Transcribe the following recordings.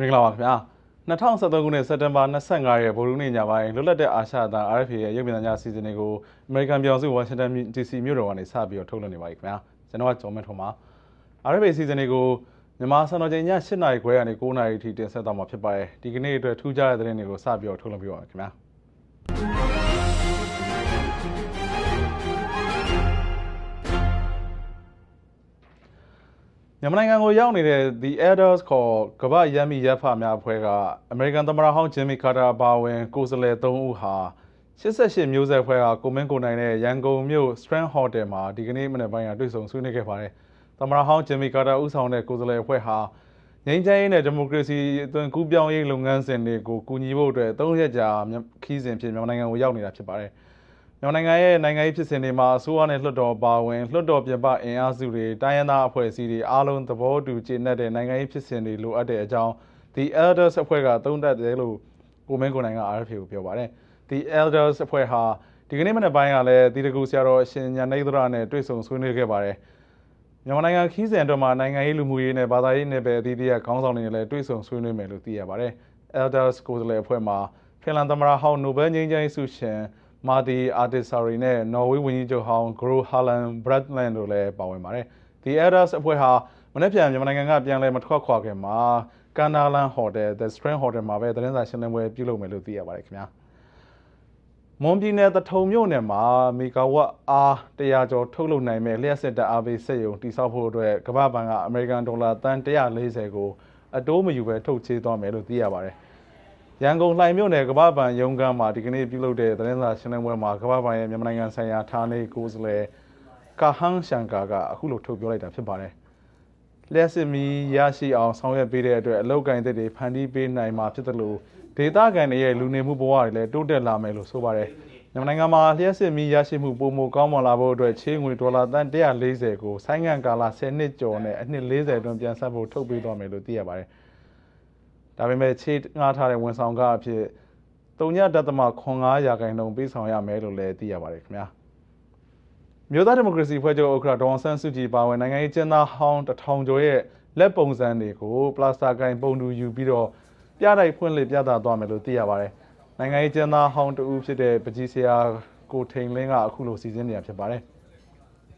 မင်္ဂလာပါခင်ဗျာ2023ခုနှစ်စက်တင်ဘာ25ရက်ဗုဒ္ဓနေ့ညပိုင်းလွတ်လပ်တဲ့အာရှအသံ RFA ရဲ့ရုပ်မြင်သံကြားအစီအစဉ်တွေကိုအမေရိကန်ပြည်ထောင်စုဝါရှင်တန် DC မြို့တော်ကနေစပြီးတော့ထုတ်လွှင့်နေပါပြီခင်ဗျာကျွန်တော်ကကျော်မင်းထွန်းပါ RFA အစီအစဉ်တွေကိုမြန်မာစံတော်ချိန်ည7:00နာရီခွဲကနေ9:00နာရီထိတင်ဆက်သွားမှာဖြစ်ပါတယ်ဒီကနေ့အတွက်ထူးခြားတဲ့သတင်းတွေကိုစပြီးတော့ထုတ်လွှင့်ပြပါမယ်ခင်ဗျာ မြန်မာနိုင်ငံကိုရောက်နေတဲ့ The Elders ခေါ်ကမ္ဘာရမ်းမီရပ်ဖများအဖွဲ့ကအမေရိကန်သမ္မတဟောင်းဂျင်မီကာတာအပါအဝင်ကိုယ်စားလှယ်၃ဦးဟာ88မျိုးဆက်ဖွဲ့ကကိုမင်းကိုနိုင်တဲ့ရန်ကုန်မြို့ Strand Hotel မှာဒီကနေ့မနေ့ပိုင်းကတွေ့ဆုံဆွေးနွေးခဲ့ပါတယ်။သမ္မတဟောင်းဂျင်မီကာတာဦးဆောင်တဲ့ကိုယ်စားလှယ်အဖွဲ့ဟာငြိမ်းချမ်းရေးနဲ့ဒီမိုကရေစီအသွင်ကူးပြောင်းရေးလုပ်ငန်းစဉ်တွေကိုကူညီဖို့အတွက်၃ရက်ကြာခီးစဉ်ဖြစ်မြန်မာနိုင်ငံကိုရောက်နေတာဖြစ်ပါတယ်။ မြန်မာနိုင်ငံရဲ့နိုင်ငံရေးဖြစ်စဉ်တွေမှာအစိုးရနဲ့လွှတ်တော်ပါဝင်လွှတ်တော်ပြင်ပအင်အားစုတွေတိုင်းရင်းသားအဖွဲ့အစည်းတွေအားလုံးသဘောတူကျေနပ်တဲ့နိုင်ငံရေးဖြစ်စဉ်တွေလိုအပ်တဲ့အကြောင်း The Elders အဖွဲ့ကသုံးသပ်တယ်လို့ကိုမင်းကိုနိုင်က RFA ကိုပြောပါတယ်။ The Elders အဖွဲ့ဟာဒီကနေ့မနေ့ပိုင်းကလည်းတီတကူဆရာတော်အရှင်ညာနေသရနဲ့တွေ့ဆုံဆွေးနွေးခဲ့ပါတယ်။မြန်မာနိုင်ငံခီးစဉ်အတွက်မှာနိုင်ငံရေးလူမှုရေးနဲ့ဘာသာရေးနယ်ပယ်အသီးသီးကခေါင်းဆောင်တွေနဲ့လည်းတွေ့ဆုံဆွေးနွေးမယ်လို့သိရပါတယ်။ Elders ကိုယ်စားလှယ်အဖွဲ့မှာဖင်လန်သမ္မတဟောင်းနိုဘယ်ငြိမ်းချမ်းရေးဆုရှင် မာတီအာတီဆာရီနဲ့နော်ဝေးဝန်ကြီးချုပ်ဟောင်းဂရိုဟာလန်ဘရက်လန်တို့လည်းပါဝင်ပါတယ်။ The Elders အဖွဲ့ဟာမနေ့ပြန်မြန်မာနိုင်ငံကပြန်လည်မထွက်ခွာခင်မှာကန်နာလန်ဟိုတယ် The Spring Hotel မှာပဲသတင်းစာရှင်းလင်းပွဲပြုလုပ်မယ်လို့သိရပါတယ်ခင်ဗျာ။မွန်ပြည်နယ်တထုံမြို့နယ်မှာမီဂါဝတ်အား100ကျော်ထုတ်လုပ်နိုင်မဲ့လျှက်စစ်တပ်အားပေးစက်ရုံတိစောက်ဖို့အတွက်ကမ္ဘာ့ဘဏ်ကအမေရိကန်ဒေါ်လာတန်140ကိုအတိုးမယူဘဲထုတ်ချေးသွားမယ်လို့သိရပါတယ်။ ရန်ကုန်လှိုင်မြို့နယ်ကမ္ဘာ့ဘဏ်ရုံးခန်းမှာဒီကနေ့ပြုလုပ်တဲ့သတင်းစာရှင်းလင်းပွဲမှာကမ္ဘာ့ဘဏ်ရဲ့မြန်မာနိုင်ငံဆိုင်ရာဌာနေကိုယ်စားလှယ်ကာဟန်ရှန်ကာကအခုလိုထုတ်ပြောလိုက်တာဖြစ်ပါတယ်။လျှက်စစ်မီရရှိအောင်ဆောင်ရွက်ပေးတဲ့အတွက်အလောက်ကိုင်းတဲ့တွေဖန်တီးပေးနိုင်မှာဖြစ်တယ်လို့ဒေတာကန်တွေရဲ့လူနေမှုဘဝတွေလည်းတိုးတက်လာမယ်လို့ဆိုပါတယ်။မြန်မာနိုင်ငံမှာလျှက်စစ်မီရရှိမှုပုံမကောင်းမွန်လာဖို့အတွက်ချေးငွေဒေါ်လာတန်140ကိုဆိုင်းငံ့ကာလ10နှစ်ကျော်နဲ့အနှစ်40အတွင်းပြန်ဆက်ဖို့ထုတ်ပေးသွားမယ်လို့သိရပါတယ်။ ဒါပေမဲ့ချေးငှားထားတဲ့ဝန်ဆောင်ကအဖြစ်3.5ရာခိုင်နှုန်းပေးဆောင်ရမယ်လို့လည်းသိရပါတယ်ခင်ဗျာမြို့သားဒီမိုကရေစီဖွဲ့ချုပ်ဥက္ကဋ္ဌဒေါ်အောင်ဆန်းစုကြည်ပါဝင်နိုင်ငံရေးကျင်းသားဟောင်းတထောင်ကျော်ရဲ့လက်ပုံစံတွေကိုပလာစတာကိုင်ပုံတူယူပြီးတော့ပြတိုက်ဖွင့်လှစ်ပြသသွားမယ်လို့သိရပါတယ်နိုင်ငံရေးကျင်းသားဟောင်းတဦးဖြစ်တဲ့ပကြီးဆရာကိုထိန်လင်းကအခုလိုစီစဉ်နေတာဖြစ်ပါတယ်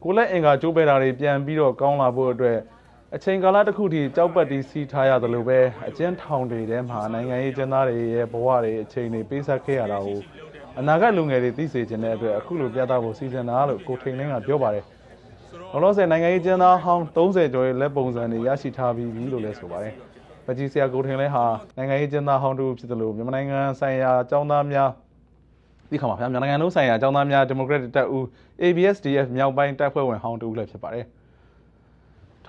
ကိုလက်အင်္ဂါကျိုးပဲတာတွေပြန်ပြီးတော့ကောင်းလာဖို့အတွက် အချိန်ကာလတစ်ခုထိကြောက်ပတ်တီးစီးထားရသလိုပဲအကျဉ်းထောင်တွေထဲမှာနိုင်ငံရေးကျင်းသားတွေရဲ့ဘဝတွေအချိန်တွေပေးဆက်ခဲ့ရတာကိုအနာဂတ်လူငယ်တွေသိစေချင်တဲ့အတွက်အခုလိုပြသဖို့စီစဉ်တာလို့ကိုထိန်လင်းကပြောပါတယ်။လောလောဆယ်နိုင်ငံရေးကျင်းသားဟောင်း30ကျော်ရဲ့လက်ပုံစံတွေရရှိထားပြီးပြီလို့လည်းဆိုပါတယ်။ပကြီးဆရာကိုထိန်လင်းဟာနိုင်ငံရေးကျင်းသားဟောင်းတူဖြစ်တယ်လို့မြန်မာနိုင်ငံဆိုင်ရာအကြောင်းသားများဒီခါမှာဗျာမြန်မာနိုင်ငံလုံးဆိုင်ရာအကြောင်းသားများဒီမိုကရက်တစ်တပ်ဦး ABSDF မြောက်ပိုင်းတပ်ဖွဲ့ဝင်ဟောင်းတူလည်းဖြစ်ပါတယ်။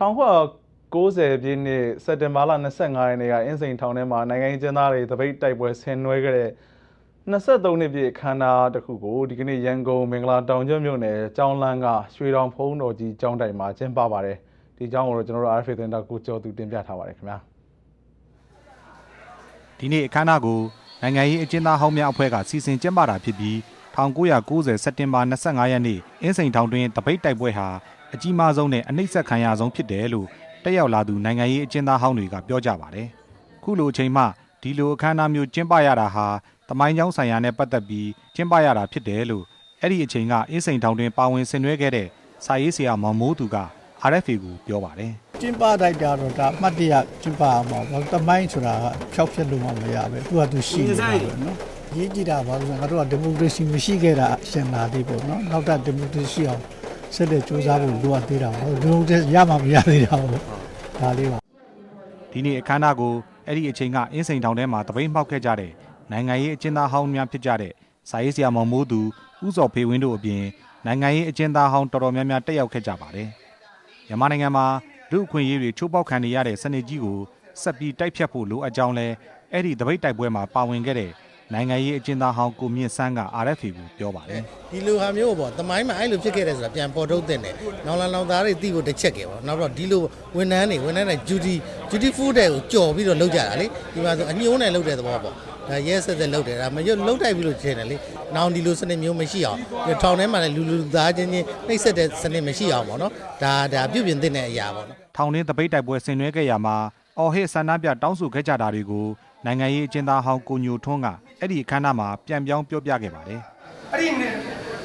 1990ပြည့်နှစ်စက်တင်ဘာလ25ရက်နေ့ကအင်းစိန်ထောင်ထဲမှာနိုင်ငံရေးကျင်းသားတွေတပိတ်တိုက်ပွဲဆင်နွှဲခဲ့တဲ့23နှစ်ပြည့်ခန္ဓာတစ်ခုကိုဒီကနေ့ရန်ကုန်မင်္ဂလာတောင်ကျွန်းမြို့နယ်ကျောင်းလန်းကရွှေတောင်ဖုံးတော်ကြီးကျောင်းတိုင်မှာကျင်းပပါတယ်ဒီကျောင်းကိုတော့ကျွန်တော်တို့ RFA တင်တာကိုကျော်သူတင်ပြထားပါတယ်ခင်ဗျာဒီနေ့အခမ်းအနားကိုနိုင်ငံရေးအကျဉ်းသားဟောင်းများအဖွဲ့ကစီစဉ်ကျင်းပတာဖြစ်ပြီး1990စက်တင်ဘာ25ရက်နေ့အင်းစိန်ထောင်တွင်တပိတ်တိုက်ပွဲဟာ အကြီးမားဆုံးနဲ့အနှိမ့်ဆက်ခံရဆုံးဖြစ်တယ်လို့တက်ရောက်လာသူနိုင်ငံရေးအကျဉ်းသားဟောင်းတွေကပြောကြပါတယ်။ခုလိုအချိန်မှဒီလိုအခမ်းအနားမျိုးကျင်းပရတာဟာတမိုင်းကြောင်းဆိုင်ရာနဲ့ပတ်သက်ပြီးကျင်းပရတာဖြစ်တယ်လို့အဲ့ဒီအချိန်ကအင်းစိန်ထောင်တွင်ပါဝင်ဆင်နွှဲခဲ့တဲ့စာရေးဆရာမောင်မိုးသူက RFA ကိုပြောပါတယ်ကျင်းပတိုက်တာတော့ဒါအမှတ်တရကျင်းပအောင်ပါဘာတမိုင်းဆိုတာကဖြောက်ဖြစ်လို့မှမရပဲသူကသူရှိနေတာပဲနော်ရေးကြည့်တာပါလို့ဆိုတော့ငါတို့ကဒီမိုကရေစီမရှိခဲ့တာအရှင်လာသေးပေါ့နော်နောက်ထပ်ဒီမိုကရေစီအောင် ဆက်လက်ကြိုးစားဖို့လိုအပ်သေးတာပေါ့ဒီလိုတည်းရမှာမရသေးတာပေါ့ဒါလေးပါဒီနေ့အခမ်းအနားကိုအဲ့ဒီအချိန်ကအင်းစိန်တောင်ထဲမှာတပိတ်မှောက်ခဲ့ကြတဲ့နိုင်ငံရေးအကျဉ်းသားဟောင်းများဖြစ်ကြတဲ့စာရေးဆရာမောင်မိုးသူဥစော်ဖေဝင်းတို့အပြင်နိုင်ငံရေးအကျဉ်းသားဟောင်းတော်တော်များများတက်ရောက်ခဲ့ကြပါတယ်မြန်မာနိုင်ငံမှာလူအခွင့်အရေးတွေချိုးပေါက်ခံနေရတဲ့စနစ်ကြီးကိုဆက်ပြီးတိုက်ဖြတ်ဖို့လိုအပ်ကြောင်းလဲအဲ့ဒီတပိတ်တိုက်ပွဲမှာပါဝင်ခဲ့တဲ့ နိုင်ငံရေးအကျဉ်းသားဟောင်းကိုမြင့်ဆန်းက RFA ကိုပြောပါတယ်ဒီလိုဟာမျိုးပေါ့တမိုင်းမှာအဲ့လိုဖြစ်ခဲ့တယ်ဆိုတာပြန်ပေါ်ထုတ်တဲ့တယ်နောင်လာနောင်သားတွေသိဖို့တစ်ချက်ခဲ့ပေါ့နောက်တော့ဒီလိုဝန်ထမ်းတွေဝန်ထမ်းတွေ duty duty full တဲ့ကိုကြော်ပြီးတော့လုပ်ကြတာလေဒီမှာဆိုအညှိုးနဲ့လုပ်တဲ့သဘောပေါ့ဒါရဲဆက်ဆက်လုပ်တယ်ဒါမရွတ်လုပ်တိုက်ပြီးလို့ထင်တယ်လေနောင်ဒီလိုစနစ်မျိုးမရှိအောင်ထောင်ထဲမှာလည်းလူလူသားချင်းချင်းနှိပ်စက်တဲ့စနစ်မရှိအောင်ပေါ့နော်ဒါဒါပြုပြင်သင့်တဲ့အရာပေါ့နော်ထောင်တွင်းတပိတ်တိုက်ပွဲဆင်နွှဲခဲ့ရမှာအော်ဟစ်ဆန္ဒပြတောင်းဆိုခဲ့ကြတာတွေကို နိုင်ငံရေးအကျဉ်းသားဟောင်းကိုညိုထွန်းကအဲ့ဒီအခမ်းအနားမှာပြန်ပြောင်းပြောပြခဲ့ပါတယ်အဲ့ဒီနေ့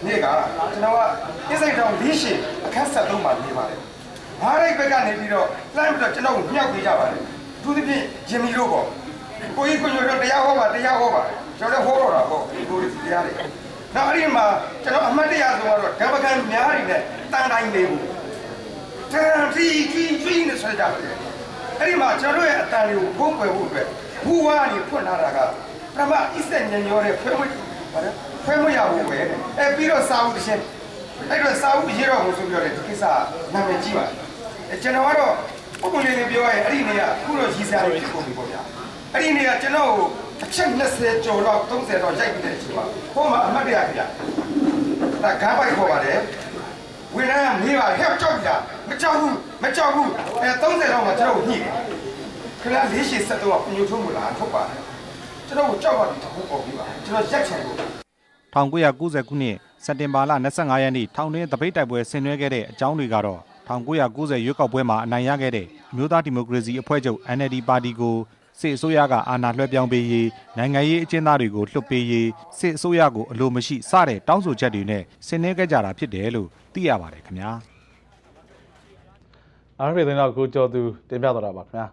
နေ့ကကျွန်တော်ကအင်းစိန်တောင်၄ရှည်အခန်း73မှာနေပါတယ်။ဘားရိတ်ဘက်ကနေပြီးတော့လှမ်းပြီးတော့ကျွန်တော်ကိုညှောက်ပေးကြပါတယ်။သူသဖြင့်ဂျင်မီတို့ပေါ့။ကိုကြီးကိုညိုတော့တရားဟောပါတရားဟောပါကျွန်တော်လည်းဟောတော့တာပေါ့ဒီလိုတရားတွေ။နောက်အဲ့ဒီမှာကျွန်တော်အမှတ်တရဆုံးကတော့ဓမ္မကန်များတွေနဲ့တန်တိုင်းနေဘူး။တန်ဖီဖီဖီနဲ့ဆွဲကြတယ်။အဲ့ဒီမှာကျွန်တော်ရဲ့အတန်တွေကိုဖုံးကွယ်ဖို့အတွက် ဘူဝါကနေဖွင့်လာတာကပထမအစ်စက်ညံညောတဲ့ဖွင့်ဝင်ဘာလဲဖွင့်မရဘူးပဲအဲပြီးတော့စာအုပ်တစ်ချက်အဲ့တော့စာအုပ်ရေးတော့ဘုံဆိုပြောတယ်ဒီကိစ္စနာမည်ကြီးပါအဲကျွန်တော်ကတော့ပုံပုံလေးလေးပြောရရင်အဲ့ဒီနေ့ကခုတော့ရည်စားလေးဖြစ်ကုန်ပြီပေါ့ဗျာအဲ့ဒီနေ့ကကျွန်တော်ကိုအချက်20ကျော်တော့30တော့ရိုက်ပြီးတဲ့အချိန်မှာဟိုမှာအမှတ်တရပြဒါကားပိုက်ခေါ်ပါတယ်ဝင်လာမေးပါဟဲ့ကြောက်ကြမကြောက်ဘူးမကြောက်ဘူးအဲ30တော့မှကျွန်တော်ကိုညှိတယ် ခဏလေးရှည်ဆက်တော့ညှို့ထုံးမလားထုတ်ပါတယ်ကျွန်တော်ကိုကြောက်ပါပြီးတခုပေါ်ပြီးပါကျွန်တော်ရက်ချင်လို့1990ခုနှစ်စက်တင်ဘာလ25ရက်နေ့ထောင်တွင်းတပိတ်တိုက်ပွဲဆင်နွှဲခဲ့တဲ့အကြောင်းတွေကတော့1990ရွေးကောက်ပွဲမှာအနိုင်ရခဲ့တဲ့အမျိုးသားဒီမိုကရေစီအဖွဲ့ချုပ် NLD ပါတီကိုစစ်အစိုးရကအာဏာလွှဲပြောင်းပေးရေးနိုင်ငံရေးအကျဉ်းသားတွေကိုလွှတ်ပေးရေးစစ်အစိုးရကိုအလိုမရှိစတဲ့တောင်းဆိုချက်တွေနဲ့ဆင်နွှဲခဲ့ကြတာဖြစ်တယ်လို့သိရပါတယ်ခင်ဗျာအားရတဲ့တော့ကိုကျော်သူတင်ပြတော့တာပါခင်ဗျာ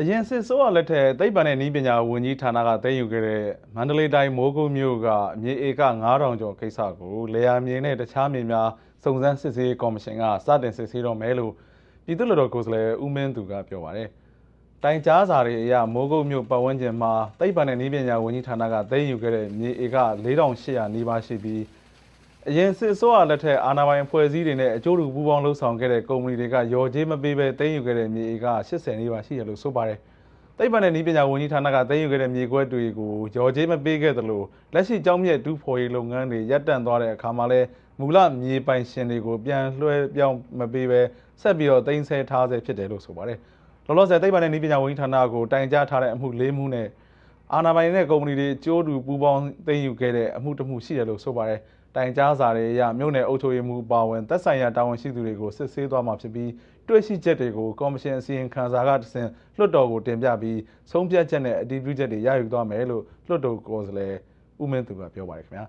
အရင်စစ်စိုးရလက်ထက်သိပ္ပံနဲ့နည်းပညာဝန်ကြီးဌာနကတည်ယူခဲ့တဲ့မန္တလေးတိုင်းမိုးကုတ်မြို့ကမြေဧက9000ကျော်ကိစ္စကိုလေယာမြေနဲ့တခြားမြေများစုံစမ်းစစ်ဆေးရေးကော်မရှင်ကစတင်စစ်ဆေးတော့မယ်လို့ပြည်သူ့လူတော်ကိုယ်စားလှယ်ဦးမင်းသူကပြောပါတယ်တိုင်ကြားစာတွေအရမိုးကုတ်မြို့ပတ်ဝန်းကျင်မှာသိပ္ပံနဲ့နည်းပညာဝန်ကြီးဌာနကတည်ယူခဲ့တဲ့မြေဧက4800နီးပါးရှိပြီး အရင်စစ်အစိုးရလက်ထက်အာဏာပိုင်ဖွဲ့စည်းတွေနဲ့အကျိုးတူပူးပေါင်းလှုပ်ဆောင်ခဲ့တဲ့ကုမ္ပဏီတွေကရော်ကြေးမပေးဘဲတင်းယူခဲ့တဲ့မြေက80နီးပါးရှိရလို့ဆိုပါတယ်။သိပ္ပံနဲ့နည်းပညာဝန်ကြီးဌာနကတင်းယူခဲ့တဲ့မြေကွက်တွေကိုရော်ကြေးမပေးခဲ့သလိုလက်ရှိကြောင်းမြက်တူးဖော်ရေးလုပ်ငန်းတွေရပ်တန့်သွားတဲ့အခါမှာလဲမူလမြေပိုင်ရှင်တွေကိုပြန်လွှဲပြောင်းမပေးဘဲဆက်ပြီးတော့တင်းဆဲထားဆဲဖြစ်တယ်လို့ဆိုပါတယ်။လောလောဆယ်သိပ္ပံနဲ့နည်းပညာဝန်ကြီးဌာနကိုတိုင်ကြားထားတဲ့အမှု၄မှုနဲ့အာဏာပိုင်တဲ့ကုမ္ပဏီတွေကြိုးတူပူးပေါင်းသိမ်းယူခဲ့တဲ့အမှုတစ်မှုရှိတယ်လို့ဆိုပါတယ်။ တိုင်ကြားစာတွေအရမြို့နယ်အုပ်ချုပ်ရေးမှူးပါဝင်သက်ဆိုင်ရာတာဝန်ရှိသူတွေကိုစစ်ဆေးသွားမှာဖြစ်ပြီးတွေ့ရှိချက်တွေကိုကော်မရှင်အစည်းအဝေးခန်းစာကတဆင့်လွှတ်တော်ကိုတင်ပြပြီးဆုံးဖြတ်ချက်နဲ့အတည်ပြုချက်တွေရယူသွားမယ်လို့လွှတ်တော်ကိုယ်စားလှယ်ဦးမင်းသူကပြောပါတယ်ခင်ဗျာ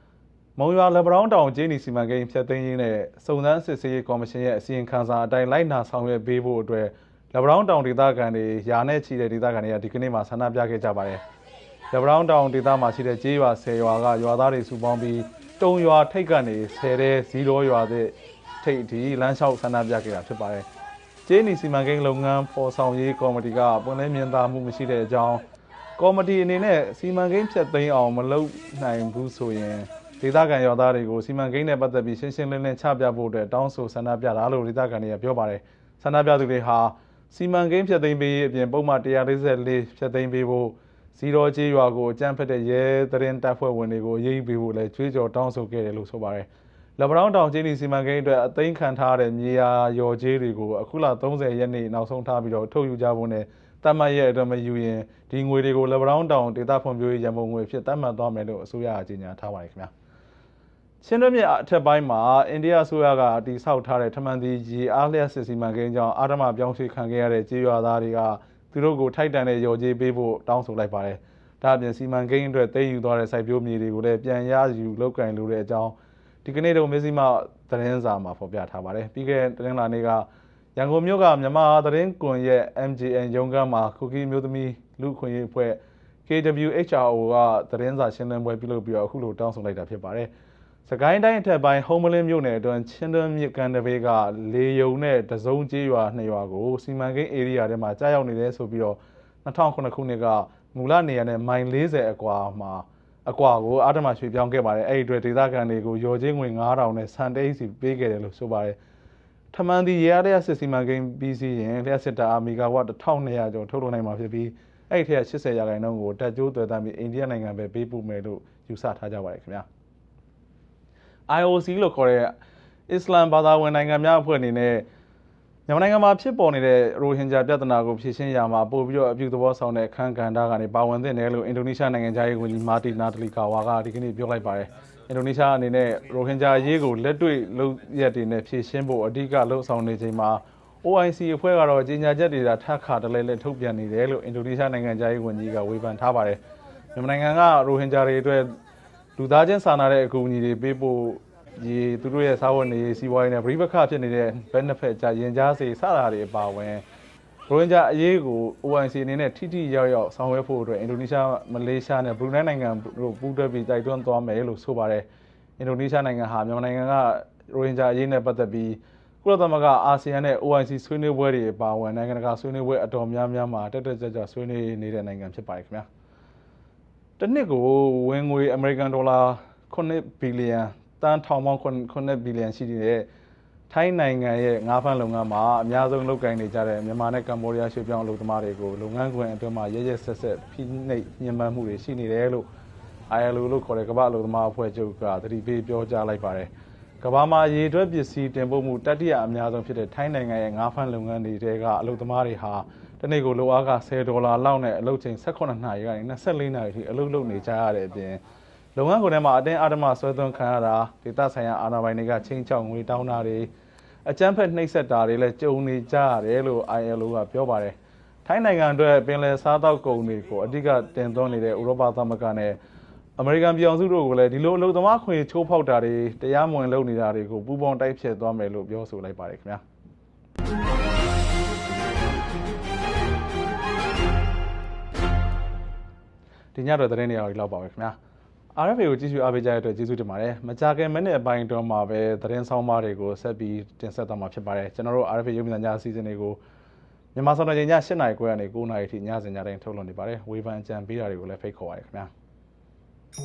။မုံရွာလက်ဗရောင်းတောင်ကျင်းနီစီမံကိန်းဖျက်သိမ်းရေးနဲ့စုံစမ်းစစ်ဆေးရေးကော်မရှင်ရဲ့အစည်းအဝေးခန်းစာအတိုင်းလိုက်နာဆောင်ရွက်ပေးဖို့အတွက်လက်ဗရောင်းတောင်ဒေသခံတွေယာနဲ့ချီတဲ့ဒေသခံတွေကဒီကနေ့မှဆန္ဒပြခဲ့ကြပါတယ်။ရဗရောင်းတောင်ဒေသမှာရှိတဲ့ကျေးရွာ10ရွာကရွာသားတွေစုပေါင်းပြီး တုံရွာထိတ်ကနေ10တဲ့ဇီရောရွာတဲ့ထိတ်အထိလမ်းလျှောက်ဆန္ဒပြခဲ့တာဖြစ်ပါတယ်။ကျေးနီစီမံကိန်းလုပ်ငန်းဖော်ဆောင်ရေးကော်မတီကပွင့်လင်းမြင်သာမှုမရှိတဲ့အကြောင်းကော်မတီအနေနဲ့စီမံကိန်းဖြတ်သိမ်းအောင်မလုပ်နိုင်ဘူးဆိုရင်ဒေသခံရွာသားတွေကိုစီမံကိန်းနဲ့ပတ်သက်ပြီးရှင်းရှင်းလင်းလင်းချပြဖို့အတွက်တောင်းဆိုဆန္ဒပြတာလို့ဒေသခံတွေကပြောပါတယ်။ဆန္ဒပြသူတွေဟာစီမံကိန်းဖြတ်သိမ်းပေးရေးအပြင်ပုံမှန်144ဖြတ်သိမ်းပေးဖို့ စီရောကျေးရွာကိုအကြမ်းဖက်တဲ့ရဲသတင်းတပ်ဖွဲ့ဝင်တွေကိုရေးယူပေးဖို့လည်းကြွေးကြော်တောင်းဆိုခဲ့တယ်လို့ဆိုပါတယ်။လက်ဗရောင်းတောင်ကျေးနီစီမံကိန်းအတွက်အသိမ်းခံထားတဲ့မြေယာရော်ကျေးတွေကိုအခုလ30ရက်နေ့နောက်ဆုံးထားပြီးတော့ထုတ်ယူကြဖို့နဲ့တတ်မှတ်ရဲ့အတွက်မယူရင်ဒီငွေတွေကိုလက်ဗရောင်းတောင်ဒေသဖွံ့ဖြိုးရေးရန်ပုံငွေဖြစ်တတ်မှတ်သွားမယ်လို့အစိုးရကကြေညာထားပါတယ်ခင်ဗျာ။ချင်းတွင်းမြစ်အထက်ပိုင်းမှာအိန္ဒိယအစိုးရကတည်ဆောက်ထားတဲ့ထမန်တီရေအားလျက်စစ်စီမံကိန်းကြောင့်အာဓမပြောင်းရွှေ့ခံခဲ့ရတဲ့ကြေးရွာသားတွေက သူတို့ကိုထိုက်တန်တဲ့ရော်ကြေးပေးဖို့တောင်းဆိုလိုက်ပါတယ်။ဒါအပြင်စီမံကိန်းအတွက်တည်ယူသွားတဲ့စိုက်ပျိုးမြေတွေကိုလည်းပြန်ရယူလုပ်ကင်လိုတဲ့အကြောင်းဒီကနေ့တော့မစ္စည်းမသတင်းစာမှာဖော်ပြထားပါတယ်။ပြီးခဲ့တဲ့သတင်းလာနေ့ကရန်ကုန်မြို့ကမြန်မာသတင်းကွန်ရက် MJN ရုံးခန်းမှာကုကီမျိုးသမီးလူခွင့်ရေးအဖွဲ့ KWHRO ကသတင်းစာရှင်းလင်းပွဲပြုလုပ်ပြီးတော့အခုလိုတောင်းဆိုလိုက်တာဖြစ်ပါတယ်။ စကိုင်းတိုင်းအထက်ပိုင်းဟုံးမလင်းမြို့နယ်အတွင်းချင်းတွင်းမြစ်ကန်တဘေးကလေယုံနဲ့တစုံကျေးရွာနှစ်ရွာကိုစီမံကိန်းဧရိယာထဲမှာကြားရောက်နေတယ်ဆိုပြီးတော့2009ခုနှစ်ကမူလနေရာနဲ့မိုင်40အကွာမှာအကွာကိုအာဓမရွှေ့ပြောင်းခဲ့ပါတယ်အဲ့ဒီအတွက်ဒေသခံတွေကိုရော်ချင်းငွေ9000နဲ့စံတိတ်စီပေးခဲ့တယ်လို့ဆိုပါတယ်ထမန်ဒီရရတဲ့စစ်စီမံကိန်းပြီးစီရင်လျှက်စစ်တာမီဂါဝတ်1200ကျော်ထုတ်လုပ်နိုင်မှာဖြစ်ပြီးအဲ့ဒီထက်80ရာခိုင်နှုန်းကိုတက်ကြိုးသွယ်တမ်းပြီးအိန္ဒိယနိုင်ငံပဲပေးပို့မယ်လို့ယူဆထားကြပါတယ်ခင်ဗျာ IOC လို့ခေါ်တဲ့အစ္စလမ်ဘာသာဝင်နိုင်ငံများအဖွဲ့အနေနဲ့မြန်မာနိုင်ငံမှာဖြစ်ပေါ်နေတဲ့ရိုဟင်ဂျာပြဿနာကိုဖြေရှင်းရမှာပို့ပြီးတော့အပြုသဘောဆောင်တဲ့အခမ်းကဏ္ဍကနေပါဝင်သင့်တယ်လို့အင်ဒိုနီးရှားနိုင်ငံသားရေးဝန်ကြီးမာတီနာတလီကာဝါကဒီကနေ့ပြောလိုက်ပါတယ်။အင်ဒိုနီးရှားအနေနဲ့ရိုဟင်ဂျာအရေးကိုလက်တွေ့လုပ်ရက်တွေနဲ့ဖြေရှင်းဖို့အဓိကလှုံ့ဆော်နေချိန်မှာ OIC အဖွဲ့ကတော့ကြေညာချက်တွေဒါထပ်ခါတလဲလဲထုတ်ပြန်နေတယ်လို့အင်ဒိုနီးရှားနိုင်ငံသားရေးဝန်ကြီးကဝေဖန်ထားပါတယ်မြန်မာနိုင်ငံကရိုဟင်ဂျာတွေအတွက် လူသားချင်းစာနာတဲ့အကူအညီတွေပေးဖို့ဒီသူတို့ရဲ့စာဝတ်နေရေးစီးပွားရေးနဲ့ပြည်ပခဖြစ်နေတဲ့ benefit ကြရင်ကြားစေစတာတွေအပါအဝင်ရိုဟင်ဂျာအရေးကို OIC အနေနဲ့ထိထိရောက်ရောက်ဆောင်ရွက်ဖို့အတွက်အင်ဒိုနီးရှားမလေးရှားနဲ့ဘရူနိုင်းနိုင်ငံတို့ပူးတွဲပြီးတိုက်တွန်းသွားမယ်လို့ဆိုပါတယ်အင်ဒိုနီးရှားနိုင်ငံဟာမြန်မာနိုင်ငံကရိုဟင်ဂျာအရေးနဲ့ပတ်သက်ပြီးကုလသမဂ္ဂအာဆီယံနဲ့ OIC ဆွေးနွေးပွဲတွေအပါအဝင်နိုင်ငံတကာဆွေးနွေးပွဲအတော်များများမှာတက်တက်ကြွကြွဆွေးနွေးနေတဲ့နိုင်ငံဖြစ်ပါတယ်ခင်ဗျာ တစ်နှစ်ကိုဝင်ငွေအမေရိကန်ဒေါ်လာ9ဘီလီယံတန်ထောင်ပေါင်း9ဘီလီယံရှိနေတဲ့ထိုင်းနိုင်ငံရဲ့ငါးဖမ်းလုပ်ငန်းမှာအများဆုံးလုပ်ကိုင်နေကြတဲ့မြန်မာနဲ့ကမ္ဘောဒီးယားရွှေ့ပြောင်းအလုပ်သမားတွေကိုလုပ်ငန်းခွင်အတွင်းမှာရဲရဲဆက်ဆက်ဖိနှိပ်ညှဉ်းပန်းမှုတွေရှိနေတယ်လို့ ILO လို့ခေါ်တဲ့ကမ္ဘာအလုပ်သမားအဖွဲ့ချုပ်ကသတိပေးပြောကြားလိုက်ပါတယ်။ ကမ္ဘာမှာရေတွက်ပစ္စည်းတင်ပို့မှုတတိယအများဆုံးဖြစ်တဲ့ထိုင်းနိုင်ငံရဲ့ငါးဖမ်းလုပ်ငန်းတွေတဲကအလုပ်သမားတွေဟာတနေ့ကိုလိုအားက10ဒေါ်လာလောက်နဲ့အလုပ်ချိန်18နာရီကနေ24နာရီထိအလုပ်လုပ်နေကြရတဲ့အပြင်လုပ်ငန်းခွင်ထဲမှာအတင်းအဓမ္မဆွဲသွင်းခံရတာဒေသဆိုင်ရာအာဏာပိုင်တွေကချင်းချောက်ငွေတောင်းတာတွေအကြမ်းဖက်နှိပ်စက်တာတွေလည်းကြုံနေကြရတယ်လို့ ILO ကပြောပါတယ်။ထိုင်းနိုင်ငံအတွက်ပင်လယ်စားတောက်ကုန်တွေကိုအဓိကတင်သွင်းနေတဲ့ဥရောပသမဂ္ဂနဲ့ အမေရိကန်ပြည်အောင်စုတို့ကလည်းဒီလိုအလုပ်သမားခွင့်ချိုးဖောက်တာတွေတရားမဝင်လုပ်နေတာတွေကိုပူးပေါင်းတိုက်ဖျက်သွားမယ်လို့ပြောဆိုလိုက်ပါတယ်ခင်ဗျာဒီညတော့သတင်းတွေအောင်လောက်ပါပဲခင်ဗျာ RFA ကိုကြည့်ရှုအားပေးကြတဲ့အတွက်ကျေးဇူးတင်ပါတယ်။မကြာခင်မိနစ်အပိုင်းတွင်းမှာပဲသတင်းဆောင်ပါတွေကိုဆက်ပြီးတင်ဆက်သွားမှာဖြစ်ပါတယ်။ကျွန်တော်တို့ RFA ရုပ်မြင်သံကြားအစီအစဉ်တွေကိုမြန်မာစံတော်ချိန်ည8:00နာရီခွဲကနေ9:00နာရီထိညစဉ်ညတိုင်းထုတ်လွှင့်နေပါတယ်။ဝေဖန်အကြံပေးတာတွေကိုလည်းဖိတ်ခေါ်ပါရခင်ဗျာ။ အ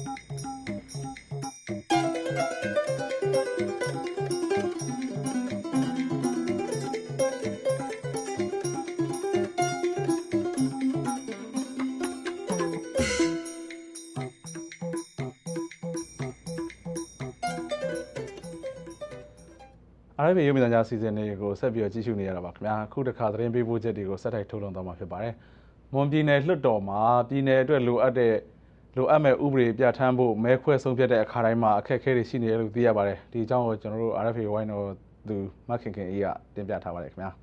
ားရပေရုပ်မြင်သံကြားအစီအစဉ်လေးကိုဆက်ပြီးတော့ကြည့်ရှုနေရတာပါခင်ဗျာအခုတစ်ခါသတင်းပေးပို့ချက်တွေကိုဆက်တိုက်ထုတ်လွှင့်သွားမှာဖြစ်ပါတယ်။မွန်ပြည်နယ်လွှတ်တော်မှာပြည်နယ်အတွက်လိုအပ်တဲ့ လိုအပ်မဲ့ဥပဒေပြဋ္ဌာန်းဖို့မဲခွဲဆုံးဖြတ်တဲ့အခါတိုင်းမှာအခက်အခဲတွေရှိနေတယ်လို့သိရပါတယ်။ဒီအကြောင်းကိုကျွန်တော်တို့ RFA ဝိုင်းတော်သူမခင်ခင်အေးကတင်ပြထားပါတယ်ခင်ဗျာ။